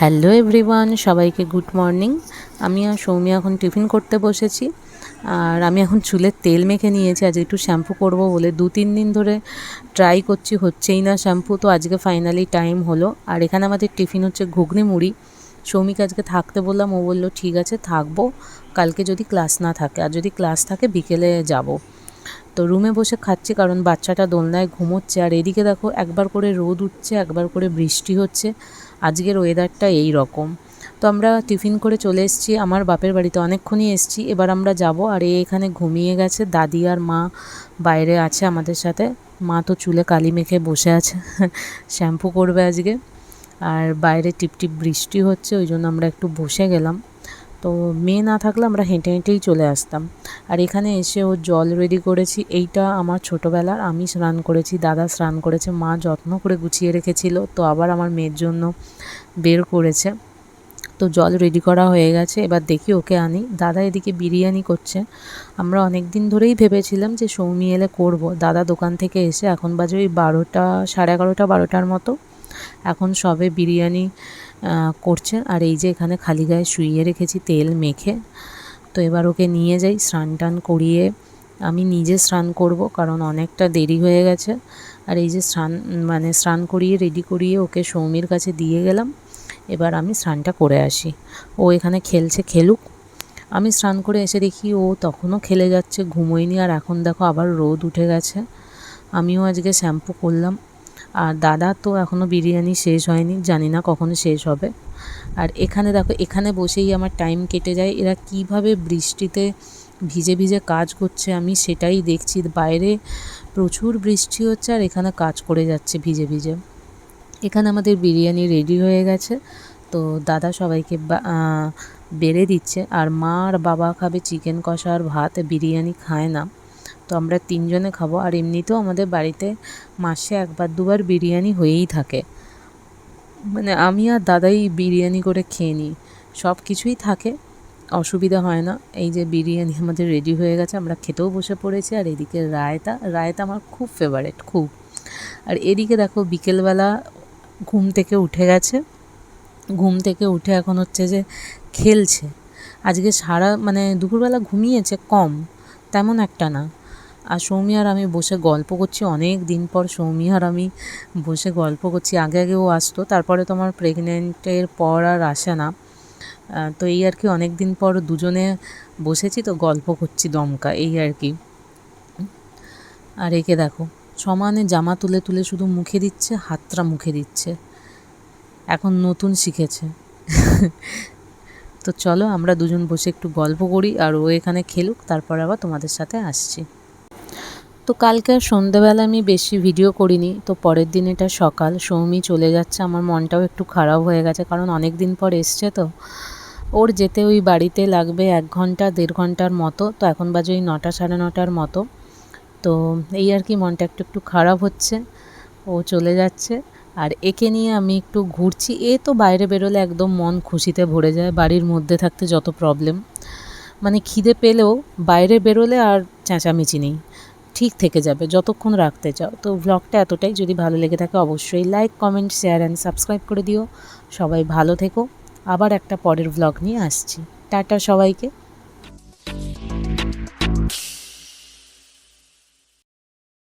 Hello everyone, সবাইকে good morning. আমি আর সৌমি এখন টিফিন করতে বসেছি। আর আমি এখন চুলের তেল মেখে নিয়েছি আজ একটু শ্যাম্পু করব বলে। দু তিন দিন ধরে ট্রাই করছি, হচ্ছেই না শ্যাম্পু, তো আজকে ফাইনালি টাইম হলো। আর এখানে আমাদের টিফিন হচ্ছে ঘুগনি মুড়ি। সৌমিকে আজকে থাকতে বললাম, ও বলল, ঠিক আছে, থাকব। কালকে যদি ক্লাস না থাকে, আর যদি ক্লাস থাকে, বিকেলে যাব। তো রুমে বসে খাচ্ছি, কারণ বাচ্চাটা দোলনায় ঘুমোচ্ছে। আর এদিকে দেখো, একবার করে রোদ উঠছে, একবার করে বৃষ্টি হচ্ছে। আজকের ওয়েদারটা এই রকম তো আমরা টিফিন করে চলে এসেছি, আমার বাপের বাড়িতে অনেকক্ষণই এসেছি। এবার আমরা যাব আর এখানে ঘুমিয়ে গেছে, দাদি আর মা বাইরে আছে আমাদের সাথে। মা তো চুলে কালি মেখে বসে আছে, শ্যাম্পু করবে আজকে। আর বাইরে টিপটিপ বৃষ্টি হচ্ছে, ওই জন্য আমরা একটু বসে গেলাম। তো মেয়ে না থাকলে আমরা হেঁটে হেঁটেই চলে আসতাম। আর এখানে এসে ও জল রেডি করেছি। এইটা আমার ছোটোবেলার। আমি স্নান করেছি, দাদা স্নান করেছে, মা যত্ন করে গুছিয়ে রেখেছিল। তো আবার আমার মেয়ের জন্য বের করেছে। তো জল রেডি করা হয়ে গেছে। এবার দেখি ওকে আনি। দাদা এদিকে বিরিয়ানি করছে। আমরা অনেক দিন ধরেই ভেবেছিলাম যে সৌমি এলে করব। দাদা দোকান থেকে এসে এখন বাজে ওই বারোটা, সাড়ে এগারোটা, বারোটার মতো। এখন সবে বিরিয়ানি করছে। আর এই যে এখানে খালি গায়ে শুইয়ে রেখেছি, তেল মেখে। তো এবার ওকে নিয়ে যাই, স্নান টান করিয়ে আমি নিজে স্নান করব, কারণ অনেকটা দেরি হয়ে গেছে। আর এই যে স্নান মানে স্নান করিয়ে রেডি করিয়ে ওকে সৌমির কাছে দিয়ে গেলাম। এবার আমি স্নানটা করে আসি। ও এখানে খেলছে, খেলুক। আমি স্নান করে এসে দেখি ও তখনও খেলে যাচ্ছে, ঘুমোয়নি। আর এখন দেখো আবার রোদ উঠে গেছে। আমিও আজকে শ্যাম্পু করলাম। আর দাদা তো এখনও বিরিয়ানি শেষ হয়নি, জানি না কখনো শেষ হবে। আর এখানে দেখো, এখানে বসেই আমার টাইম কেটে যায়। এরা কীভাবে বৃষ্টিতে ভিজে ভিজে কাজ করছে আমি সেটাই দেখছি। বাইরে প্রচুর বৃষ্টি হচ্ছে আর এখানে কাজ করে যাচ্ছে ভিজে ভিজে। এখানে আমাদের বিরিয়ানি রেডি হয়ে গেছে। তো দাদা সবাইকে বেড়ে দিচ্ছে। আর মা আর বাবা খাবে চিকেন কষা আর ভাত, বিরিয়ানি খায় না। তো আমরা তিনজনে খাব। আর এমনিতেও আমাদের বাড়িতে মাসে একবার, দুবার বিরিয়ানি হয়েই থাকে। মানে আমি আর দাদাই বিরিয়ানি করে খেয়ে নিই। সব কিছুই থাকে, অসুবিধা হয় না। এই যে বিরিয়ানি আমাদের রেডি হয়ে গেছে, আমরা খেতেও বসে পড়েছি। আর এদিকে রায়তা রায়তা আমার খুব ফেভারেট খুব। আর এদিকে দেখো বিকেলবেলা ঘুম থেকে উঠে গেছে। ঘুম থেকে উঠে এখন হচ্ছে যে খেলছে। আজকে সারা মানে দুপুরবেলা ঘুমিয়েছে কম, তেমন একটা না। আর সৌমি আর আমি বসে গল্প করছি অনেক দিন পর সৌমি আর আমি বসে গল্প করছি। আগে আগে ও আসতো, তারপরে তো আমার প্রেগনেন্টের পর আর আসে না। তো এই আর কি অনেক দিন পর দুজনে বসেছি, তো গল্প করছি দমকা, এই আর কি। আর একে দেখো, সমানে জামা তুলে তুলে শুধু মুখে দিচ্ছে, হাতটা মুখে দিচ্ছে। এখন নতুন শিখেছে। তো চলো আমরা দুজন বসে একটু গল্প করি, আর ও এখানে খেলুক, তারপর আবার তোমাদের সাথে আসছি। তো কালকে আর সন্ধেবেলা আমি বেশি ভিডিও করিনি, তো পরের দিন এটা সকাল সৌমি চলে যাচ্ছে, আমার মনটাও একটু খারাপ হয়ে গেছে কারণ অনেক দিন পর এসছে তো। ওর যেতে ওই বাড়িতে লাগবে এক ঘণ্টা, দেড় ঘণ্টার মতো, তো এখন বাজে ওই নটা সাড়ে নটার মতো। তো এই আর কি মনটা একটু একটু খারাপ হচ্ছে, ও চলে যাচ্ছে। আর একে নিয়ে আমি একটু ঘুরছি, এ তো বাইরে বেরোলে একদম মন খুশিতে ভরে যায়, বাড়ির মধ্যে থাকতে যত প্রবলেম মানে খিদে পেলেও বাইরে বেরোলে আর চেঁচামেচি নেই। ঠিক থেকে যাবে, যতক্ষণ রাখতে চাও। তো ভ্লগটা এতটাই। যদি ভালো লেগে থাকে অবশ্যই like comment share and subscribe করে দিও। সবাই ভালো থেকো। আবার একটা পরের ভ্লগ নিয়ে আসছি। টাটা সবাইকে।